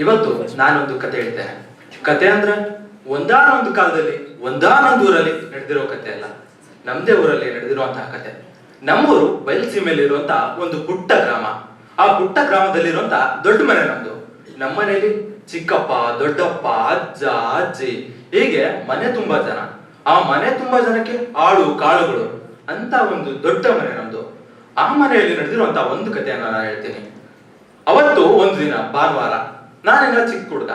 ಇವತ್ತು ನಾನೊಂದು ಕತೆ ಹೇಳ್ತೇನೆ ಕತೆ ಅಂದ್ರೆ ಒಂದಾನೊಂದು ಕಾಲದಲ್ಲಿ, ಒಂದಾನೊಂದು ಊರಲ್ಲಿ ನಡೆದಿರೋ ಕತೆ ಅಲ್ಲ. ನಮ್ದೇ ಊರಲ್ಲಿ ನಡೆದಿರುವಂತಹ ಕತೆ. ನಮ್ಮೂರು ಬಯಲುಸೀಮೆಯಲ್ಲಿರುವಂತಹ ಒಂದು ಪುಟ್ಟ ಗ್ರಾಮ. ಆ ಪುಟ್ಟ ಗ್ರಾಮದಲ್ಲಿರುವಂತಹ ದೊಡ್ಡ ಮನೆ ನಮ್ದು. ಮನೆಯಲ್ಲಿ ಚಿಕ್ಕಪ್ಪ, ದೊಡ್ಡಪ್ಪ, ಅಜ್ಜ, ಅಜ್ಜಿ ಹೀಗೆ ಮನೆ ತುಂಬಾ ಜನ. ಆ ಮನೆ ತುಂಬಾ ಜನಕ್ಕೆ ಆಳು, ಕಾಳುಗಳು ಅಂತ ಒಂದು ದೊಡ್ಡ ಮನೆ ನಮ್ದು. ಆ ಮನೆಯಲ್ಲಿ ನಡೆದಿರುವಂತಹ ಒಂದು ಕಥೆಯನ್ನು ನಾನು ಹೇಳ್ತೀನಿ. ಅವತ್ತು ಒಂದು ದಿನ, ಭಾನುವಾರ ನಾನೆಲ್ಲ ಚಿಕ್ಕ ಹುಡುಗ.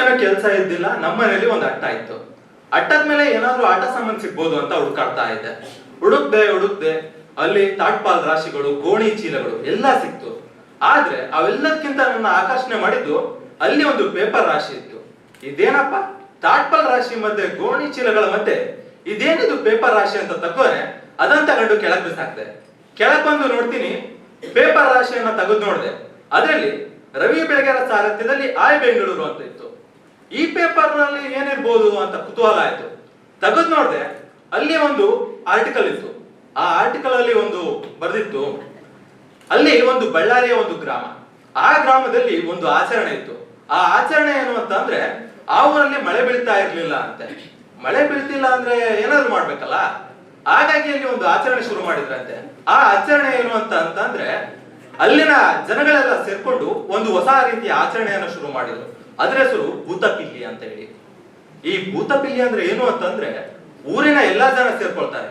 ಏನೋ ಕೆಲಸ ಇದ್ದಿಲ್ಲ ನಮ್ಮನೇಲಿ ಒಂದು ಅಟ್ಟ ಇತ್ತು. ಅಟ್ಟದ ಮೇಲೆ ಏನಾದ್ರೂ ಆಟ ಸಾಮಾನು ಸಿಗ್ಬೋದು ಅಂತ ಹುಡುಕಾಡ್ತಾ ಇದ್ದೆ. ಹುಡುಕ್ದೆ ಹುಡುಕ್ದೆ, ಅಲ್ಲಿ ತಾಟ್ಪಾಲ್ ರಾಶಿಗಳು, ಗೋಣಿ ಚೀಲಗಳು ಎಲ್ಲ ಸಿಕ್ತು. ಆದ್ರೆ ಅವೆಲ್ಲದಕ್ಕಿಂತ ನನ್ನ ಆಕರ್ಷಣೆ ಮಾಡಿದ್ದು ಅಲ್ಲಿ ಒಂದು ಪೇಪರ್ ರಾಶಿ ಇತ್ತು. ಇದೇನಪ್ಪ? ತಾಟ್ಪಾಲ್ ರಾಶಿ ಮತ್ತೆ ಗೋಣಿ ಚೀಲಗಳ ಮಧ್ಯೆ ಇದೇನಿದು ಪೇಪರ್ ರಾಶಿ ಅಂತ ತಕ್ಕೋರೆ, ಅದನ್ನ ತಗೊಂಡು ಕೆಳಗ್ ಬಿಸಾಕ್ದೆ. ಕೆಳಗ್ ಬಂದು ನೋಡ್ತೀನಿ, ಪೇಪರ್ ರಾಶಿಯನ್ನ ತೆಗೆದು ನೋಡಿದೆ. ಅದರಲ್ಲಿ ರವಿ ಬೆಳಗೆರ ಸಾರಥ್ಯದಲ್ಲಿ ಆಯ್ ಬೆಂಗಳೂರು ಅಂತ ಇತ್ತು. ಈ ಪೇಪರ್ನಲ್ಲಿ ಏನಿರ್ಬೋದು ಅಂತ ಕುತೂಹಲ ಆಯ್ತು. ತೆಗೆದು ನೋಡಿದೆ, ಅಲ್ಲಿ ಒಂದು ಆರ್ಟಿಕಲ್ ಇತ್ತು. ಆ ಆರ್ಟಿಕಲ್ ಅಲ್ಲಿ ಒಂದು ಬರೆದಿತ್ತು, ಅಲ್ಲಿ ಒಂದು ಬಳ್ಳಾರಿಯ ಒಂದು ಗ್ರಾಮ. ಆ ಗ್ರಾಮದಲ್ಲಿ ಒಂದು ಆಚರಣೆ ಇತ್ತು. ಆ ಆಚರಣೆ ಏನು ಅಂತ ಅಂದ್ರೆ, ಆ ಊರಲ್ಲಿ ಮಳೆ ಬೀಳ್ತಾ ಇರ್ಲಿಲ್ಲ ಅಂತೆ. ಮಳೆ ಬೀಳ್ತಿಲ್ಲ ಅಂದ್ರೆ ಏನಾದ್ರು ಮಾಡ್ಬೇಕಲ್ಲ? ಹಾಗಾಗಿ ಅಲ್ಲಿ ಒಂದು ಆಚರಣೆ ಶುರು ಮಾಡಿದ್ರಂತೆ. ಆ ಆಚರಣೆ ಏನು ಅಂತ ಅಂತಂದ್ರೆ ಅಲ್ಲಿನ ಜನಗಳೆಲ್ಲ ಸೇರ್ಕೊಂಡು ಒಂದು ಹೊಸ ರೀತಿಯ ಆಚರಣೆಯನ್ನು ಶುರು ಮಾಡಿದ್ರು. ಅದ್ರ ಹೆಸರು ಭೂತಪಿಲ್ಲಿ ಅಂತ ಹೇಳಿ. ಈ ಭೂತಪಿಲ್ಲಿ ಅಂದ್ರೆ ಏನು ಅಂತಂದ್ರೆ ಊರಿನ ಎಲ್ಲಾ ಜನ ಸೇರ್ಕೊಳ್ತಾರೆ.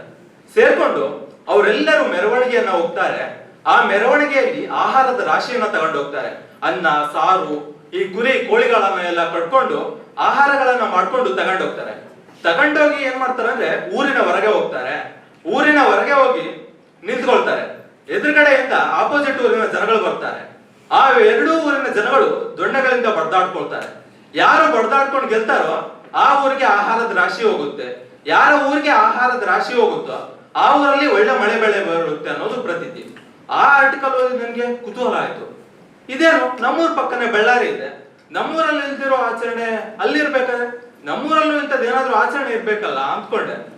ಸೇರ್ಕೊಂಡು ಅವರೆಲ್ಲರೂ ಮೆರವಣಿಗೆಯನ್ನ ಹೋಗ್ತಾರೆ. ಆ ಮೆರವಣಿಗೆಯಲ್ಲಿ ಆಹಾರದ ರಾಶಿಯನ್ನ ತಗೊಂಡು ಹೋಗ್ತಾರೆ. ಅನ್ನ, ಸಾರು, ಈ ಕುರಿ ಕೋಳಿಗಳನ್ನ ಎಲ್ಲ ಕಟ್ಕೊಂಡು ಆಹಾರಗಳನ್ನ ಮಾಡ್ಕೊಂಡು ತಗೊಂಡು ಹೋಗ್ತಾರೆ. ತಗೊಂಡೋಗಿ ಏನ್ ಮಾಡ್ತಾರೆ ಅಂದ್ರೆ ಊರಿನ ಹೊರಗೆ ಹೋಗ್ತಾರೆ. ಊರಿನ ಹೊರಗೆ ಹೋಗಿ ನಿಂತ್ಕೊಳ್ತಾರೆ. ಎದುರುಗಡೆಯಿಂದ ಆಪೋಸಿಟ್ ಊರಿನ ಜನಗಳು ಬರ್ತಾರೆ. ಆ ಎರಡೂ ಊರಿನ ಜನಗಳು ದೊಣ್ಣೆಗಳಿಂದ ಬಡ್ದಾಡ್ಕೊಳ್ತಾರೆ. ಯಾರು ಬಡ್ದಾಡ್ಕೊಂಡು ಗೆಲ್ತಾರೋ ಆ ಊರಿಗೆ ಆಹಾರದ ರಾಶಿ ಹೋಗುತ್ತೆ. ಯಾರ ಊರಿಗೆ ಆಹಾರದ ರಾಶಿ ಹೋಗುತ್ತೋ ಆ ಊರಲ್ಲಿ ಒಳ್ಳೆ ಮಳೆ ಬೆಳೆ ಬರುತ್ತೆ ಅನ್ನೋದು ಪ್ರತೀತಿ. ಆ ಆರ್ಟಿಕಲ್ ಓದಿ ನನಗೆ ಕುತೂಹಲ ಆಯ್ತು. ಇದೇನು? ನಮ್ಮೂರ್ ಪಕ್ಕನೆ ಬಳ್ಳಾರಿ ಇದೆ. ನಮ್ಮೂರಲ್ಲಿ ಇಲ್ದಿರೋ ಆಚರಣೆ ಅಲ್ಲಿರ್ಬೇಕಾದ್ರೆ ನಮ್ಮೂರಲ್ಲೂ ಇಂಥದ್ದು ಏನಾದ್ರೂ ಆಚರಣೆ ಇರ್ಬೇಕಲ್ಲ ಅಂದ್ಕೊಂಡೆ.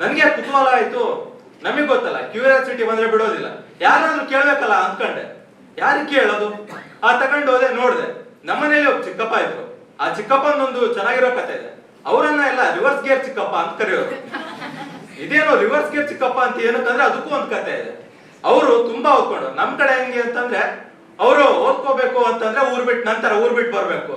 ನನ್ಗೆ ಕುತೂಹಲ ಆಯ್ತು. ನಮಗ್ ಗೊತ್ತಲ್ಲ. ಕ್ಯೂರಿಯಾಸಿಟಿ ಬಂದ್ರೆ ಬಿಡೋದಿಲ್ಲ. ಯಾರಾದ್ರೂ ಕೇಳ್ಬೇಕಲ್ಲ ಅಂದ್ಕೊಂಡೆ. ಯಾರು ಕೇಳೋದು? ಆ ತಗೊಂಡು ಹೋದೆ, ನೋಡ್ದೆ. ನಮ್ಮನೇಲಿ ಒಬ್ಬ ಚಿಕ್ಕಪ್ಪ ಇದ್ರು. ಆ ಚಿಕ್ಕಪ್ಪನೊಂದು ಚೆನ್ನಾಗಿರೋ ಕತೆ ಇದೆ. ಅವರನ್ನ ಎಲ್ಲ ರಿವರ್ಸ್ ಗೇರ್ ಚಿಕ್ಕಪ್ಪ ಅಂತ ಕರೆಯೋರು. ಇದೇನೋ ರಿವರ್ಸ್ ಗೇರ್ ಚಿಕ್ಕಪ್ಪ ಅಂತ ಏನಕ್ಕಂದ್ರೆ ಅದಕ್ಕೂ ಒಂದು ಕತೆ ಇದೆ. ಅವರು ತುಂಬಾ ಓದ್ಕೊಂಡು ನಮ್ ಕಡೆ ಹೆಂಗೆ ಅಂತಂದ್ರೆ, ಅವರು ಓದ್ಕೋಬೇಕು ಅಂತಂದ್ರೆ ಊರ್ ಬಿಟ್ಟು ನಂತರ ಊರ್ ಬಿಟ್ಟು ಬರ್ಬೇಕು.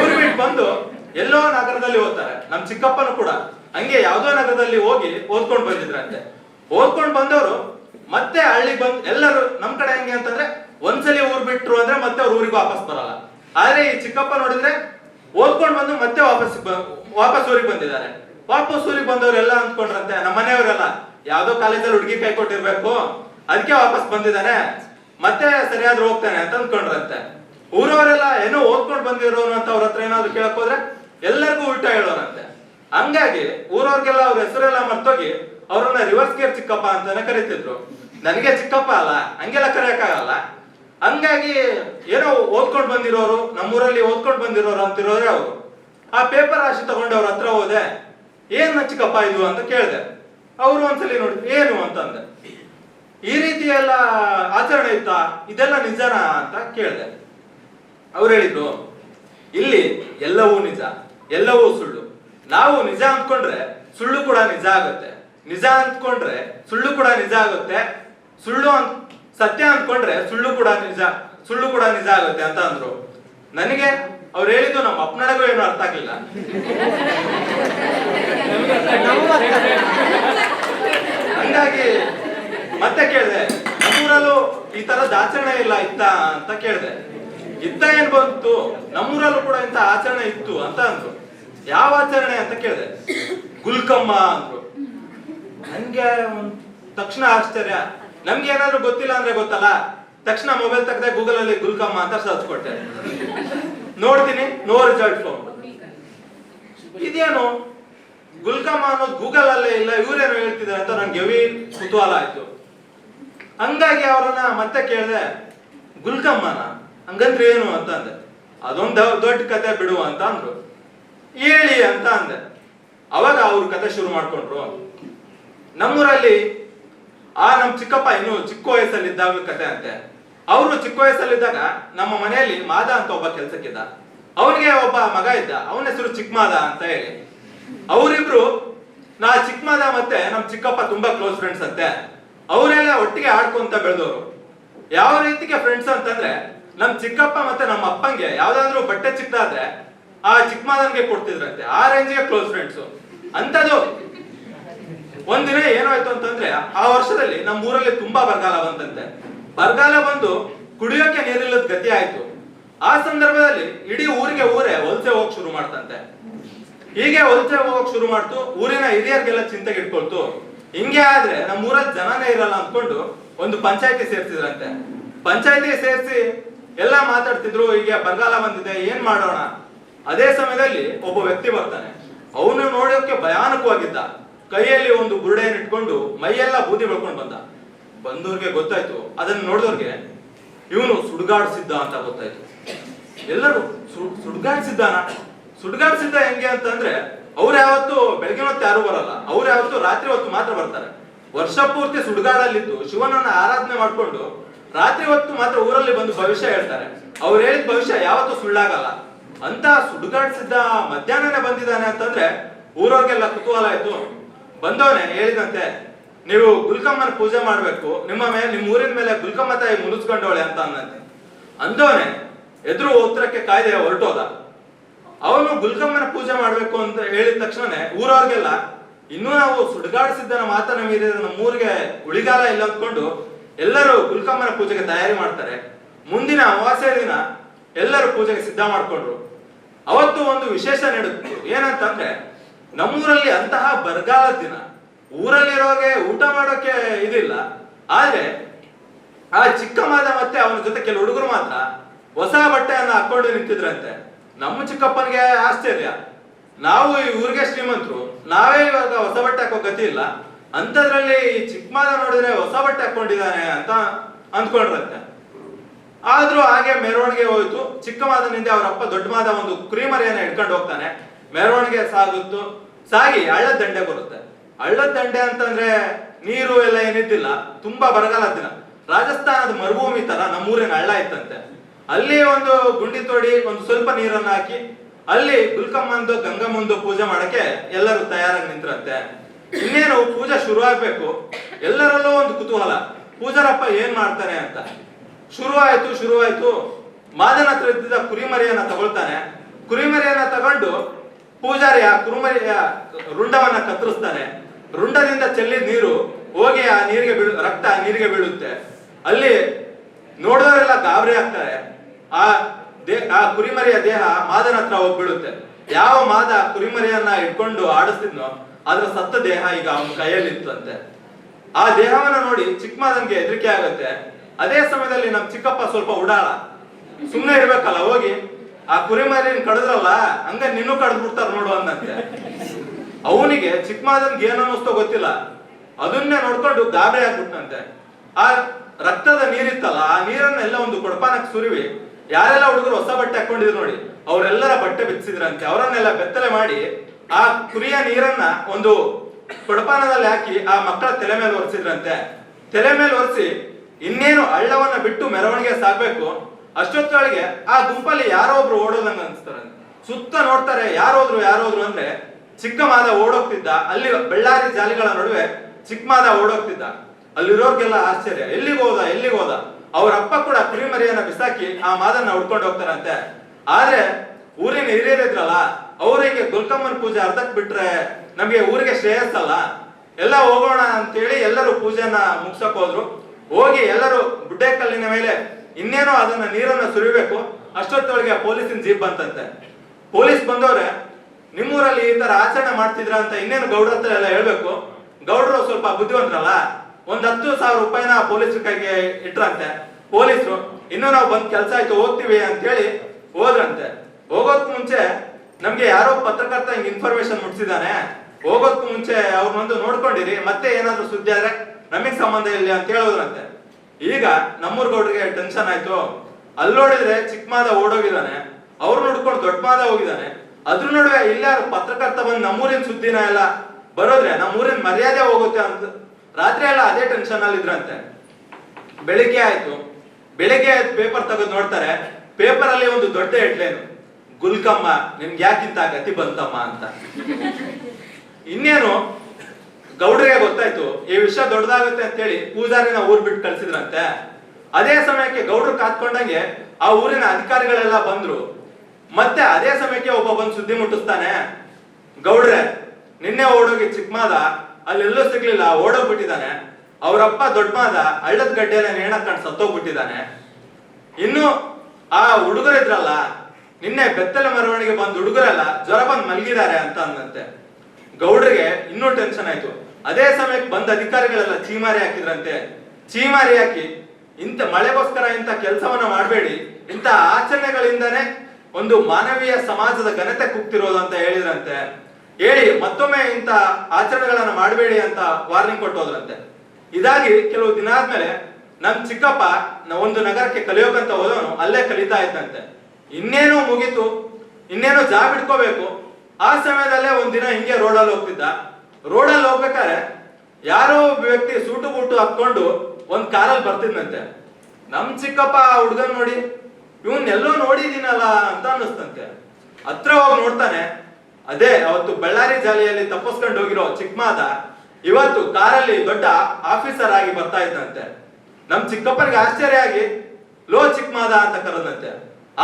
ಊರ್ ಬಿಟ್ಟು ಬಂದು ಎಲ್ಲೋ ನಗರದಲ್ಲಿ ಓದ್ತಾರೆ. ನಮ್ ಚಿಕ್ಕಪ್ಪನು ಕೂಡ. ಹಂಗೆ ಯಾವ್ದೋ ನಗರದಲ್ಲಿ ಹೋಗಿ ಓದ್ಕೊಂಡ್ ಬಂದಿದ್ರಂತೆ. ಓದ್ಕೊಂಡ್ ಬಂದವರು ಮತ್ತೆ ಹಳ್ಳಿಗೆ ಬಂದು ಎಲ್ಲರೂ ನಮ್ ಕಡೆ ಹೆಂಗೆ ಅಂತಂದ್ರೆ ಒಂದ್ಸಲಿ ಊರ್ ಬಿಟ್ರು ಅಂದ್ರೆ ಮತ್ತೆ ಅವ್ರ ಊರಿಗೆ ವಾಪಸ್ ಬರಲ್ಲ. ಆದ್ರೆ ಈ ಚಿಕ್ಕಪ್ಪ ನೋಡಿದ್ರೆ ಓದ್ಕೊಂಡ್ ಬಂದು ಮತ್ತೆ ವಾಪಸ್ ವಾಪಸ್ ಊರಿಗೆ ಬಂದಿದ್ದಾರೆ. ವಾಪಸ್ ಊರಿಗೆ ಬಂದವರೆಲ್ಲ ಅಂದ್ಕೊಂಡ್ರಂತೆ, ನಮ್ಮ ಮನೆಯವರೆಲ್ಲ. ಯಾವ್ದೋ ಕಾಲೇಜಲ್ಲಿ ಹುಡುಗಿ ಕೈ ಕೊಟ್ಟಿರ್ಬೇಕು. ಅದಕ್ಕೆ ವಾಪಸ್ ಬಂದಿದ್ದಾನೆ. ಮತ್ತೆ ಸರಿಯಾದ್ರೂ ಹೋಗ್ತಾನೆ ಅಂತ ಅಂದ್ಕೊಂಡ್ರಂತೆ. ಊರವರೆಲ್ಲ ಏನೋ ಓದ್ಕೊಂಡ್ ಬಂದಿರೋನು ಅಂತ ಅವ್ರ ಹತ್ರ ಏನಾದ್ರು ಕೇಳಕ್ ಹೋದ್ರೆ ಎಲ್ಲರಿಗೂ ಉಲ್ಟಾ ಹೇಳೋರಂತೆ. ಹಂಗಾಗಿ ಊರವ್ರಿಗೆಲ್ಲ ಅವ್ರ ಹೆಸರೆಲ್ಲ ಮರ್ತೋಗಿ ಅವ್ರನ್ನ ರಿವರ್ಸ್ ಗೇರ್ ಚಿಕ್ಕಪ್ಪ ಅಂತಾನೆ ಕರಿತಿದ್ರು. ನನಗೆ ಚಿಕ್ಕಪ್ಪ ಅಲ್ಲ, ಹಂಗೆಲ್ಲ ಕರೆಯಕ್ಕಾಗಲ್ಲ. ಹಂಗಾಗಿ ಏನೋ ಓದ್ಕೊಂಡು ಬಂದಿರೋರು, ನಮ್ಮೂರಲ್ಲಿ ಓದ್ಕೊಂಡು ಬಂದಿರೋರು ಅಂತಿರೋರೇ ಅವರು. ಆ ಪೇಪರ್ ರಾಶಿ ತಗೊಂಡು ಅವ್ರ ಹತ್ರ ಹೋದೆ, ಏನ್ ಚಿಕ್ಕಪ್ಪ ಇದು? ಅಂತ ಕೇಳಿದೆ. ಅವರು ಒಂದ್ಸಲಿ ನೋಡಿ, ಏನು? ಅಂತ ಅಂದೆ ಈ ರೀತಿ ಎಲ್ಲ ಆಚರಣೆ ಇತ್ತಾ? ಇದೆಲ್ಲ ನಿಜನಾ ಅಂತ ಕೇಳಿದೆ. ಅವ್ರು ಹೇಳಿದ್ರು, ಇಲ್ಲಿ ಎಲ್ಲವೂ ನಿಜ, ಎಲ್ಲವೂ ಸುಳ್ಳು. ನಾವು ನಿಜ ಅಂದ್ಕೊಂಡ್ರೆ ಸುಳ್ಳು ಕೂಡ ನಿಜ ಆಗುತ್ತೆ. ನಿಜ ಅಂದ್ಕೊಂಡ್ರೆ ಸುಳ್ಳು ಕೂಡ ನಿಜ ಆಗುತ್ತೆ. ಸುಳ್ಳು ಅಂತ ಸತ್ಯ ಅಂದ್ಕೊಂಡ್ರೆ ಸುಳ್ಳು ಕೂಡ ನಿಜ, ಸುಳ್ಳು ಕೂಡ ನಿಜ ಆಗುತ್ತೆ ಅಂತ ಅಂದ್ರು. ನನಗೆ ಅವ್ರು ಹೇಳಿದ್ದು ನಮ್ಮ ಅಪ್ಪನಡಗೂ ಏನು ಅರ್ಥ ಆಗಲಿಲ್ಲ ಹಂಗಾಗಿ ಮತ್ತೆ ಕೇಳಿದೆ, ನಮ್ಮೂರಲ್ಲೂ ಈ ತರದ ಆಚರಣೆ ಇಲ್ಲ ಇತ್ತ ಅಂತ ಕೇಳಿದೆ. ಇತ್ತ ಏನ್ ಬಂತು? ನಮ್ಮೂರಲ್ಲೂ ಕೂಡ ಇಂತ ಆಚರಣೆ ಇತ್ತು ಅಂತ ಅಂದ್ರು. ಯಾವ ಆಚರಣೆ ಅಂತ ಕೇಳಿದೆ. ಗುಲ್ಕಮ್ಮ ಅಂದ್ರು. ನನ್ಗೆ ಒಂದ್ ತಕ್ಷಣ ಆಶ್ಚರ್ಯ. ನಮ್ಗೆ ಏನಾದ್ರು ಗೊತ್ತಿಲ್ಲ ಅಂದ್ರೆ ಗೊತ್ತಲ್ಲ? ತಕ್ಷಣ ಮೊಬೈಲ್ ತೆಗ್ದೆ ಗೂಗಲ್ ಅಲ್ಲಿ ಗುಲ್ಕಮ್ಮ ಅಂತ ಸರ್ಚ್ ಕೊಟ್ಟೆ. ನೋಡ್ತೀನಿ ನೋ ರಿಸಲ್ಟ್ ಫೋನ್ ಇದೇನು? ಗುಲ್ಕಮ್ಮ ಅನ್ನೋದು ಗೂಗಲ್ ಅಲ್ಲೇ ಇಲ್ಲ, ಇವ್ರೇನು ಹೇಳ್ತಿದ್ದಾರೆ ಅಂತ ನನ್ಗೆ ಹೆವಿ ಕುತೂಹಲ ಆಯ್ತು. ಹಂಗಾಗಿ ಅವರನ್ನ ಮತ್ತೆ ಕೇಳಿದೆ ಗುಲ್ಕಮ್ಮನ ಹಂಗಂದ್ರೆ ಏನು ಅಂತ ಅಂದೆ. ಅದೊಂದು ದೊಡ್ಡ ಕತೆ ಬಿಡು ಅಂತ ಅಂದ್ರು. ಹೇಳಿ ಅಂತ ಅಂದೆ. ಅವಾಗ ಅವ್ರ ಕತೆ ಶುರು ಮಾಡ್ಕೊಂಡ್ರು. ನಮ್ಮೂರಲ್ಲಿ, ಆ ನಮ್ಮ ಚಿಕ್ಕಪ್ಪ ಇನ್ನು ಚಿಕ್ಕ ವಯಸ್ಸಲ್ಲಿ ಇದ್ದಾಗ ಕತೆ ಅಂತೆ. ಅವರು ಚಿಕ್ಕ ವಯಸ್ಸಲ್ಲಿದ್ದಾಗ ನಮ್ಮ ಮನೆಯಲ್ಲಿ ಮಾದ ಅಂತ ಒಬ್ಬ ಕೆಲಸಕ್ಕಿದ್ದ. ಅವನಿಗೆ ಒಬ್ಬ ಮಗ ಇದ್ದ. ಅವನ ಹೆಸರು ಚಿಕ್ಕಮಾದ ಅಂತ ಹೇಳಿ. ಅವರಿಬ್ರು, ನಾ ಚಿಕ್ಕಮಾದ ಮತ್ತೆ ನಮ್ಮ ಚಿಕ್ಕಪ್ಪ ತುಂಬಾ ಕ್ಲೋಸ್ ಫ್ರೆಂಡ್ಸ್ ಅಂತೆ. ಅವರೆಲ್ಲ ಒಟ್ಟಿಗೆ ಆಡ್ಕೊಂತ ಬೆಳೆದವರು ಯಾವ ರೀತಿಗೆ ಫ್ರೆಂಡ್ಸ್ ಅಂತಂದ್ರೆ ನಮ್ಮ ಚಿಕ್ಕಪ್ಪ ಮತ್ತೆ ನಮ್ಮ ಅಪ್ಪಂಗೆ ಯಾವ್ದಾದ್ರು ಬಟ್ಟೆ ಚಿಕ್ಕದಾದ್ರೆ, ಆ ಚಿಕ್ಕಮಾದನ್ಗೆ ಕೊಡ್ತಿದ್ರಂತೆ. ಆ ರೇಂಜ್ಗೆ ಕ್ಲೋಸ್ ಫ್ರೆಂಡ್ಸ್ ಅಂತದು ಒಂದಿನ ಏನಾಯ್ತು ಅಂತಂದ್ರೆ ಆ ವರ್ಷದಲ್ಲಿ ನಮ್ಮ ಊರಲ್ಲಿ ತುಂಬಾ ಬರಗಾಲ ಬಂತಂತೆ. ಬರಗಾಲ ಬಂದು ಕುಡಿಯೋಕೆ ನೀರಿಲ್ಲದ ಗತಿ ಆಯ್ತು. ಆ ಸಂದರ್ಭದಲ್ಲಿ ಇಡೀ ಊರಿಗೆ ಊರೇ ವಲಸೆ ಹೋಗಕ್ ಶುರು ಮಾಡ್ತಂತೆ. ಹೀಗೆ ವಲಸೆ ಹೋಗಕ್ ಶುರು ಮಾಡ್ತು, ಊರಿನ ಹಿರಿಯರಿಗೆಲ್ಲ ಚಿಂತೆಗೆ ಇಟ್ಕೊಳ್ತು ಹಿಂಗೆ ಆದ್ರೆ ನಮ್ಮ ಊರಲ್ಲಿ ಜನನೇ ಇರಲ್ಲ ಅಂದ್ಕೊಂಡು ಒಂದು ಪಂಚಾಯತಿ ಸೇರ್ಸಿದ್ರಂತೆ. ಪಂಚಾಯತಿ ಸೇರಿಸಿ ಎಲ್ಲ ಮಾತಾಡ್ತಿದ್ರು, ಹೀಗೆ ಬರಗಾಲ ಬಂದಿದೆ, ಏನ್ ಮಾಡೋಣ? ಅದೇ ಸಮಯದಲ್ಲಿ ಒಬ್ಬ ವ್ಯಕ್ತಿ ಬರ್ತಾನೆ. ಅವನು ನೋಡೋಕೆ ಭಯಾನಕವಾಗಿದ್ದ. ಕೈಯಲ್ಲಿ ಒಂದು ಬುರುಡೆಯನ್ನು ಇಟ್ಕೊಂಡು ಮೈಯೆಲ್ಲ ಬೂದಿ ಬೆಳ್ಕೊಂಡು ಬಂದ. ಬಂದವ್ರಿಗೆ ಗೊತ್ತಾಯ್ತು. ಅದನ್ನ ನೋಡಿದವ್ರಿಗೆ ಇವನು ಸುಡುಗಾಡ್ಸಿದ್ದ ಅಂತ ಗೊತ್ತಾಯ್ತು. ಎಲ್ಲರೂ ಸುಡ್ಗಾಡ್ಸಿದ್ದಾನ? ಸುಡ್ಗಾಡ್ಸಿದ್ದ ಹೆಂಗೆ ಅಂತಂದ್ರೆ ಅವ್ರು ಯಾವತ್ತು ಬೆಳಗಿನ ಹೊತ್ತು ಯಾರು ಬರಲ್ಲ. ಅವ್ರು ಯಾವತ್ತು ರಾತ್ರಿ ಹೊತ್ತು ಮಾತ್ರ ಬರ್ತಾರೆ. ವರ್ಷ ಪೂರ್ತಿ ಸುಡುಗಾಡಲ್ಲಿದ್ದು ಶಿವನನ್ನ ಆರಾಧನೆ ಮಾಡ್ಕೊಂಡು ರಾತ್ರಿ ಹೊತ್ತು ಮಾತ್ರ ಊರಲ್ಲಿ ಬಂದು ಭವಿಷ್ಯ ಹೇಳ್ತಾರೆ. ಅವ್ರು ಹೇಳಿದ ಭವಿಷ್ಯ ಯಾವತ್ತೂ ಸುಳ್ಳಾಗಲ್ಲ. ಅಂತ ಸುಡುಗಾಡ್ಸಿದ್ದ ಮಧ್ಯಾಹ್ನನೇ ಬಂದಿದ್ದಾನೆ ಅಂತಂದ್ರೆ ಊರವ್ರಿಗೆಲ್ಲ ಕುತೂಹಲ ಆಯ್ತು. ಬಂದವನೇ ಹೇಳಿದಂತೆ, ನೀವು ಗುಲ್ಕಮ್ಮನ ಪೂಜೆ ಮಾಡಬೇಕು, ನಿಮ್ಮ ಮೇಲೆ, ನಿಮ್ಮ ಊರಿನ ಮೇಲೆ ಗುಲ್ಕಮ್ಮ ತಾಯಿ ಮುನಿಸ್ಕೊಂಡವಳೆ ಅಂತ ಅನ್ನಂತೆ ಅಂದವನೇ, ಎದುರು ಉತ್ತರಕ್ಕೆ ಕಾಯ್ದೆ ಹೊರಟೋದ. ಅವನು ಗುಲ್ಕಮ್ಮನ ಪೂಜೆ ಮಾಡಬೇಕು ಅಂತ ಹೇಳಿದ ತಕ್ಷಣನೇ, ಊರವ್ರಿಗೆಲ್ಲ, ಇನ್ನೂ ನಾವು ಸುಡ್ಗಾಡಿಸಿದ್ದ ಮಾತನ್ನ ನಮ್ಮ ಊರಿಗೆ ಉಳಿಗಾಲ ಇಲ್ಲ ಅಂದ್ಕೊಂಡು, ಎಲ್ಲರೂ ಗುಲ್ಕಮ್ಮನ ಪೂಜೆಗೆ ತಯಾರಿ ಮಾಡ್ತಾರೆ. ಮುಂದಿನ ಅಮಾವಾಸ್ಯ ದಿನ, ಎಲ್ಲರೂ ಪೂಜೆಗೆ ಸಿದ್ಧ ಮಾಡ್ಕೊಂಡ್ರು. ಅವತ್ತು ಒಂದು ವಿಶೇಷ ನಡೆದಿತ್ತು ಏನಂತಂದ್ರೆ ನಮ್ಮೂರಲ್ಲಿ ಅಂತಹ ಬರಗಾಲ ದಿನ ಊರಲ್ಲಿರೋಗೆ ಊಟ ಮಾಡೋಕೆ ಇದಿಲ್ಲ. ಆದ್ರೆ ಆ ಚಿಕ್ಕ ಮಾದ ಮತ್ತೆ ಅವನ ಜೊತೆ ಕೆಲವು ಹುಡುಗರು ಮಾತ್ರ ಹೊಸ ಬಟ್ಟೆಯನ್ನು ಹಾಕೊಂಡು ನಿಂತಿದ್ರಂತೆ. ನಮ್ಮ ಚಿಕ್ಕಪ್ಪನಿಗೆ ಆಶ್ಚರ್ಯ. ನಾವು ಈ ಊರಿಗೆ ಶ್ರೀಮಂತರು, ನಾವೇ ಇವಾಗ ಹೊಸ ಬಟ್ಟೆ ಹಾಕೋ ಗತಿ ಇಲ್ಲ. ಅಂತದ್ರಲ್ಲಿ ಈ ಚಿಕ್ಕ ಮಾದ ನೋಡಿದ್ರೆ ಹೊಸ ಬಟ್ಟೆ ಹಾಕೊಂಡಿದ್ದಾನೆ ಅಂತ ಅಂದ್ಕೊಂಡ್ರಂತೆ. ಆದ್ರೂ ಹಾಗೆ ಮೆರವಣಿಗೆ ಹೋಯ್ತು. ಚಿಕ್ಕ ಮಾದನಿಂದ ಅವರಪ್ಪ ದೊಡ್ಡ ಮಾದ ಒಂದು ಕ್ರೀಮರಿಯನ್ನು ಹಿಡ್ಕೊಂಡು ಹೋಗ್ತಾನೆ. ಮೆರವಣಿಗೆ ಸಾಗುತ್ತು. ಸಾಗಿ ಹಳ್ಳದ ದಂಡೆ ಬರುತ್ತೆ. ಹಳ್ಳದ ದಂಡೆ ಅಂತಂದ್ರೆ ನೀರು ಎಲ್ಲ ಏನಿದ್ದಿಲ್ಲ, ತುಂಬಾ ಬರಗಾಲ ದಿನ. ರಾಜಸ್ಥಾನದ ಮರುಭೂಮಿ ತರ ನಮ್ಮೂರಿನ ಹಳ್ಳ ಇತ್ತಂತೆ. ಅಲ್ಲಿ ಒಂದು ಗುಂಡಿ ತೋಡಿ ಒಂದು ಸ್ವಲ್ಪ ನೀರನ್ನ ಹಾಕಿ, ಅಲ್ಲಿ ಗುಲ್ಕಮ್ಮಂದು ಗಂಗಮ್ಮಂದು ಪೂಜೆ ಮಾಡಕ್ಕೆ ಎಲ್ಲರೂ ತಯಾರಾಗಿ ನಿಂತಿರತ್ತೆ ಇನ್ನೇನು ಪೂಜೆ ಶುರು ಆಗ್ಬೇಕು ಎಲ್ಲರಲ್ಲೂ ಒಂದು ಕುತೂಹಲ. ಪೂಜಾರಪ್ಪ ಏನ್ ಮಾಡ್ತಾನೆ ಅಂತ. ಶುರು ಆಯ್ತು ಶುರು ಆಯ್ತು ಮಾದನ ಹತ್ರ ಇದ್ದಿದ್ದ ಕುರಿಮರಿಯನ್ನ ತಗೊಳ್ತಾನೆ. ಕುರಿಮರಿಯನ್ನ ತಗೊಂಡು ಪೂಜಾರಿ ಆ ಕುರುಮರಿಯ ರುಂಡವನ್ನ ಕತ್ತರಿಸ್ತಾನೆ ರುಂಡದಿಂದ ಚೆಲ್ಲಿದ ನೀರು ಹೋಗಿ ಆ ನೀರಿಗೆ ಬೀಳು, ರಕ್ತ ನೀರಿಗೆ ಬೀಳುತ್ತೆ. ಅಲ್ಲಿ ನೋಡಿದವರೆಲ್ಲ ಗಾಬರಿ ಆಗ್ತಾರೆ. ಆ ದೇ, ಆ ಕುರಿಮರಿಯ ದೇಹ ಮಾದನ ಹತ್ರ ಹೋಗಿ ಬೀಳುತ್ತೆ ಯಾವ ಮಾದ ಕುರಿಮರಿಯನ್ನ ಇಟ್ಕೊಂಡು ಆಡಿಸ್ತಿದ್ನೋ ಅದರ ಸತ್ತ ದೇಹ ಈಗ ಅವನ ಕೈಯಲ್ಲಿ ಇತ್ತಂತೆ ಆ ದೇಹವನ್ನ ನೋಡಿ ಚಿಕ್ಕ ಮಾದನ್ಗೆ ಹೆದರಿಕೆ ಆಗುತ್ತೆ. ಅದೇ ಸಮಯದಲ್ಲಿ ನಮ್ ಚಿಕ್ಕಪ್ಪ ಸ್ವಲ್ಪ ಉಡಾಳ. ಸುಮ್ಮನೆ ಇರ್ಬೇಕಲ್ಲ, ಹೋಗಿ ಆ ಕುರಿಮರಿನ ಕಡಿದ್ರಲ್ಲ, ಹಂಗ ನಿನ್ನೂ ಕಡ್ದು ಬಿಡ್ತಾರ ನೋಡು ಅಂದಂತೆ. ಅವನಿಗೆ ಚಿಕ್ಕ ಮಾದನ್ಗೆ ಅನ್ನಿಸ್ತೋ ಗೊತ್ತಿಲ್ಲ. ಅದನ್ನೇ ನೋಡ್ಕೊಂಡು ಗಾಬರಿ ಆಗ್ಬಿಟ್ಟಂತೆ ಆ ರಕ್ತದ ನೀರಿತ್ತಲ್ಲ, ಆ ನೀರನ್ನೆಲ್ಲ ಒಂದು ಕೊಡಪಾನಕ್ಕೆ ಸುರಿವಿ. ಯಾರೆಲ್ಲ ಹುಡುಗರು ಹೊಸ ಬಟ್ಟೆ ಹಾಕೊಂಡಿದ್ರು ನೋಡಿ, ಅವರೆಲ್ಲರ ಬಟ್ಟೆ ಬಿಚ್ಚಿದ್ರಂತೆ ಅವರನ್ನೆಲ್ಲ ಬೆತ್ತಲೆ ಮಾಡಿ ಆ ಕುರಿಯ ನೀರನ್ನ ಒಂದು ಕೊಡಪಾನದಲ್ಲಿ ಹಾಕಿ ಆ ಮಕ್ಕಳ ತಲೆ ಮೇಲೆ ಒರೆಸಿದ್ರಂತೆ. ತಲೆ ಮೇಲೆ ಒರೆಸಿ ಇನ್ನೇನು ಹಳ್ಳವನ್ನ ಬಿಟ್ಟು ಮೆರವಣಿಗೆ ಸಾಗ್ಬೇಕು ಅಷ್ಟೊತ್ತೊಳಗೆ ಆ ಗುಂಪಲ್ಲಿ ಯಾರೋ ಒಬ್ರು ಓಡೋದಂಗ ಅನ್ಸ್ತಾರೆ. ಸುತ್ತ ನೋಡ್ತಾರೆ ಯಾರೋದ್ರು ಯಾರೋದ್ರು ಅಂದ್ರೆ ಚಿಕ್ಕ ಮಾದ ಓಡೋಗ್ತಿದ್ದ, ಅಲ್ಲಿ ಬೆಳ್ಳಾರಿ ಜಾಲಿಗಳ ನಡುವೆ ಚಿಕ್ಕ ಮಾದ ಓಡೋಗ್ತಿದ್ದ. ಅಲ್ಲಿರೋರ್ಗೆಲ್ಲ ಆಶ್ಚರ್ಯ. ಎಲ್ಲಿಗೆ ಹೋದ ಎಲ್ಲಿಗೆ ಹೋದ? ಅವ್ರ ಅಪ್ಪ ಕೂಡ ಕುರಿಮರಿಯನ್ನ ಬಿಸಾಕಿ ಆ ಮಾದನ್ನ ಹುಡ್ಕೊಂಡು ಹೋಗ್ತಾರಂತೆ. ಆದ್ರೆ ಊರಿನ ಹಿರಿಯರಿದ್ರಲ್ಲ ಅವ್ರಿಗೆ ಗುಲ್ಕಮ್ಮನ ಪೂಜೆ ಅರ್ಧಕ್ ಬಿಟ್ರೆ ನಮ್ಗೆ ಊರಿಗೆ ಶ್ರೇಯಸ್ಸಲ್ಲ ಎಲ್ಲ ಹೋಗೋಣ ಅಂತೇಳಿ ಎಲ್ಲರೂ ಪೂಜೆನ ಮುಗ್ಸಕ್ ಹೋದ್ರು. ಹೋಗಿ ಎಲ್ಲರೂ ಗುಡ್ಡೆ ಕಲ್ಲಿನ ಮೇಲೆ ಇನ್ನೇನೋ ಅದನ್ನ ನೀರನ್ನ ಸುರಿಬೇಕು, ಅಷ್ಟೊತ್ತೊಳಗೆ ಪೊಲೀಸಿನ ಜೀಪ್ ಬಂತಂತೆ. ಪೊಲೀಸ್ ಬಂದವ್ರೆ, ನಿಮ್ಮೂರಲ್ಲಿ ಈ ತರ ಆಚರಣೆ ಮಾಡ್ತಿದ್ರ ಅಂತ ಇನ್ನೇನು ಗೌಡ್ರ ಹತ್ರ ಎಲ್ಲ ಹೇಳ್ಬೇಕು. ಗೌಡ್ರು ಸ್ವಲ್ಪ ಬುದ್ಧಿವಂತರಲ್ಲ, ಒಂದ್ ಹತ್ತು ಸಾವಿರ ರೂಪಾಯಿನ ಪೊಲೀಸ್ ಕೈಗೆ ಇಟ್ರಂತೆ. ಪೊಲೀಸರು, ಇನ್ನೂ ನಾವು ಬಂದ್ ಕೆಲಸ ಆಯ್ತು, ಹೋಗ್ತೀವಿ ಅಂತ ಹೇಳಿ ಹೋದ್ರಂತೆ. ಹೋಗೋದಕ್ಕೂ ಮುಂಚೆ ನಮ್ಗೆ ಯಾರೋ ಪತ್ರಕರ್ತ ಹಿಂಗ್ ಇನ್ಫಾರ್ಮೇಶನ್ ಮುಟ್ಸಿದಾನೆ ಹೋಗೋದಕ್ಕೂ ಮುಂಚೆ ಅವ್ರನ್ನೊಂದು ನೋಡ್ಕೊಂಡಿರಿ, ಮತ್ತೆ ಏನಾದ್ರು ಸುದ್ದಿ ಆದ್ರೆ ನಮಗ್ ಸಂಬಂಧ ಇಲ್ಲ ಅಂತ ಹೇಳೋದ್ರಂತೆ. ಈಗ ನಮ್ಮೂರ್ ಗೌಡ್ರಿಗೆ ಟೆನ್ಷನ್ ಆಯ್ತು. ಅಲ್ಲಿ ನೋಡಿದ್ರೆ ಚಿಕ್ಕ ಮಾದ ಓಡೋಗಿದ್ದಾನೆ. ಅವ್ರು ನೋಡ್ಕೊಂಡು ದೊಡ್ಡ ಮಾದ ಹೋಗಿದ್ದಾನೆ. ಅದ್ರ ನಡುವೆ ಇಲ್ಲಾರು ಪತ್ರಕರ್ತ ಬಂದು ನಮ್ಮೂರಿನ ಸುದ್ದಿನ ಎಲ್ಲ ಬರೋದ್ರೆ ನಮ್ಮೂರಿನ ಮರ್ಯಾದೆ ಹೋಗುತ್ತೆ ಅಂತ. ರಾತ್ರಿ ಎಲ್ಲ ಅದೇ ಟೆನ್ಷನ್ ಅಲ್ಲಿ ಇದ್ರಂತೆ. ಬೆಳಿಗ್ಗೆ ಆಯ್ತು. ಬೆಳಿಗ್ಗೆ ಆಯ್ತು ಪೇಪರ್ ತೆಗೆದು ನೋಡ್ತಾರೆ. ಪೇಪರ್ ಅಲ್ಲಿ ಒಂದು ದೊಡ್ಡ ಹೆಡ್ಲೈನ್ ಗುಲ್ಕಮ್ಮ, ನಿಮ್ಗೆ ಯಾಕಿಂತ ಗತಿ ಬಂತಮ್ಮ ಅಂತ. ಇನ್ನೇನು? ಗೌಡ್ರಿಗೆ ಗೊತ್ತಾಯ್ತು, ಈ ವಿಷಯ ದೊಡ್ಡದಾಗುತ್ತೆ ಅಂತೇಳಿ ಪೂಜಾರಿನ ಊರ್ ಬಿಟ್ಟು ಕಳ್ಸಿದ್ರಂತೆ. ಅದೇ ಸಮಯಕ್ಕೆ ಗೌಡ್ರು ಕಾತ್ಕೊಂಡಂಗೆ ಆ ಊರಿನ ಅಧಿಕಾರಿಗಳೆಲ್ಲ ಬಂದ್ರು. ಮತ್ತೆ ಅದೇ ಸಮಯಕ್ಕೆ ಒಬ್ಬ ಬಂದು ಸುದ್ದಿ ಮುಟ್ಟಿಸ್ತಾನೆ, ಗೌಡ್ರೆ, ನಿನ್ನೆ ಓಡೋಗಿ ಚಿಕ್ಕಮಾದ ಅಲ್ಲೆಲ್ಲೂ ಸಿಗ್ಲಿಲ್ಲ, ಓಡೋಗ್ಬಿಟ್ಟಿದ್ದಾನೆ. ಅವರಪ್ಪ ದೊಡ್ಡಮಾದ ಹಳ್ಳದ ಗಡ್ಡೆನ ನೇಣ ಕಂಡು ಸತ್ತೋಗ್ಬಿಟ್ಟಿದ್ದಾನೆ. ಇನ್ನು ಆ ಹುಡುಗರಿದ್ರಲ್ಲ ನಿನ್ನೆ ಬೆತ್ತಲೆ ಮೆರವಣಿಗೆ ಬಂದ ಹುಡುಗರೆಲ್ಲ ಜ್ವರ ಬಂದು ಮಲಗಿದ್ದಾರೆ ಅಂತ ಅಂದಂತೆ. ಗೌಡ್ರಿಗೆ ಇನ್ನೂ ಟೆನ್ಷನ್ ಆಯ್ತು. ಅದೇ ಸಮಯಕ್ಕೆ ಬಂದ ಅಧಿಕಾರಿಗಳೆಲ್ಲ ಚೀಮಾರಿ ಹಾಕಿದ್ರಂತೆ. ಚೀಮಾರಿ ಹಾಕಿ, ಇಂಥ ಮಳೆಗೋಸ್ಕರ ಇಂಥ ಕೆಲಸವನ್ನ ಮಾಡಬೇಡಿ. ಇಂಥ ಆಚರಣೆಗಳಿಂದಾನೇ ಒಂದು ಮಾನವೀಯ ಸಮಾಜದ ಘನತೆ ಕುಗ್ತಿರೋದು ಅಂತ ಹೇಳಿದ್ರಂತೆ. ಹೇಳಿ, ಮತ್ತೊಮ್ಮೆ ಇಂಥ ಆಚರಣೆಗಳನ್ನ ಮಾಡಬೇಡಿ ಅಂತ ವಾರ್ನಿಂಗ್ ಕೊಟ್ಟೋದ್ರಂತೆ ಇದಾಗಿ ಕೆಲವು ದಿನ ಆದ್ಮೇಲೆ ನಮ್ ಚಿಕ್ಕಪ್ಪ ಒಂದು ನಗರಕ್ಕೆ ಕಲಿಯೋಕಂತ ಹೋದವನು ಅಲ್ಲೇ ಕಲಿತಾ ಇದ್ದಂತೆ. ಇನ್ನೇನು ಮುಗೀತು, ಇನ್ನೇನು ಜಾಬ್ ಇಟ್ಕೋಬೇಕು ಆ ಸಮಯದಲ್ಲೇ ಒಂದಿನ ಹಿಂಗೆ ರೋಡಲ್ಲಿ ಹೋಗ್ತಿದ್ದ. ರೋಡಲ್ಲಿ ಹೋಗ್ಬೇಕಾರೆ ಯಾರೋ ವ್ಯಕ್ತಿ ಸೂಟು ಬೂಟು ಹಾಕೊಂಡು ಒಂದ್ ಕಾರಲ್ಲಿ ಬರ್ತಿದ್ನಂತೆ. ನಮ್ ಚಿಕ್ಕಪ್ಪ ಹುಡ್ಗನ್ ನೋಡಿ, ಇವನ್ ಎಲ್ಲೋ ನೋಡಿದೀನಲ್ಲ ಅಂತ ಅನ್ನಿಸ್ತಂತೆ. ಹತ್ರ ಹೋಗಿ ನೋಡ್ತಾನೆ, ಅದೇ, ಅವತ್ತು ಬಳ್ಳಾರಿ ಜಾಲಿಯಲ್ಲಿ ತಪ್ಪಿಸ್ಕೊಂಡು ಹೋಗಿರೋ ಚಿಕ್ಕಮಾದ ಇವತ್ತು ಕಾರಲ್ಲಿ ದೊಡ್ಡ ಆಫೀಸರ್ ಆಗಿ ಬರ್ತಾ ಇದ್ದಂತೆ ನಮ್ ಚಿಕ್ಕಪ್ಪನಿಗೆ ಆಶ್ಚರ್ಯ ಆಗಿ, ಲೋ ಚಿಕ್ಕಮಾದ ಅಂತ ಕರೆದಂತೆ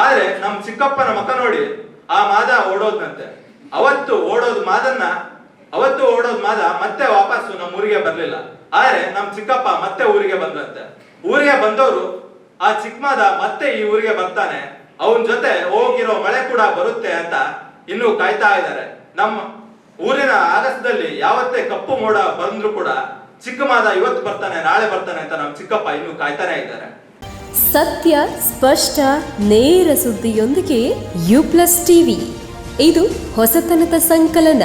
ಆದ್ರೆ ನಮ್ ಚಿಕ್ಕಪ್ಪನ ಮಕ ನೋಡಿ ಆ ಮಾದ ಓಡೋದ್ನಂತೆ. ಅವತ್ತು ಓಡೋದು ಮಾದನ್ನ ಅವತ್ತು ಓಡೋದ್ ಮಾದ ಮತ್ತೆ ವಾಪಸ್ಸು ನಮ್ಮ ಊರಿಗೆ ಬರ್ಲಿಲ್ಲ. ಆದ್ರೆ ನಮ್ ಚಿಕ್ಕಪ್ಪ ಮತ್ತೆ ಊರಿಗೆ ಬಂದ್ರಂತೆ. ಊರಿಗೆ ಬಂದವರು ಆ ಚಿಕ್ಕಮಾದ ಮತ್ತೆ ಈ ಊರಿಗೆ ಬರ್ತಾನೆ. ಅವನ ಜೊತೆ ಹೋಗಿರೋ ಮಳೆ ಕೂಡ ಬರುತ್ತೆ ಅಂತ ಇನ್ನು ಕಾಯ್ತಾ ಇದ್ದಾರೆ. ನಮ್ಮ ಊರಿನ ಆಗಸದಲ್ಲಿ ಯಾವತ್ತೇ ಕಪ್ಪು ಮೋಡ ಬಂದ್ರು ಕೂಡ ಚಿಕ್ಕಮಾದ ಇವತ್ತು ಬರ್ತಾನೆ, ನಾಳೆ ಬರ್ತಾನೆ ಅಂತ ನಮ್ ಚಿಕ್ಕಪ್ಪ ಇನ್ನು ಕಾಯ್ತಾನೆ ಇದ್ದಾರೆ. ಸತ್ಯ, ಸ್ಪಷ್ಟ, ನೇರ ಸುದ್ದಿಯೊಂದಿಗೆ ಯು ಪ್ಲಸ್ ಟಿವಿ ಇದು ಹೊಸತನದ ಸಂಕಲನ.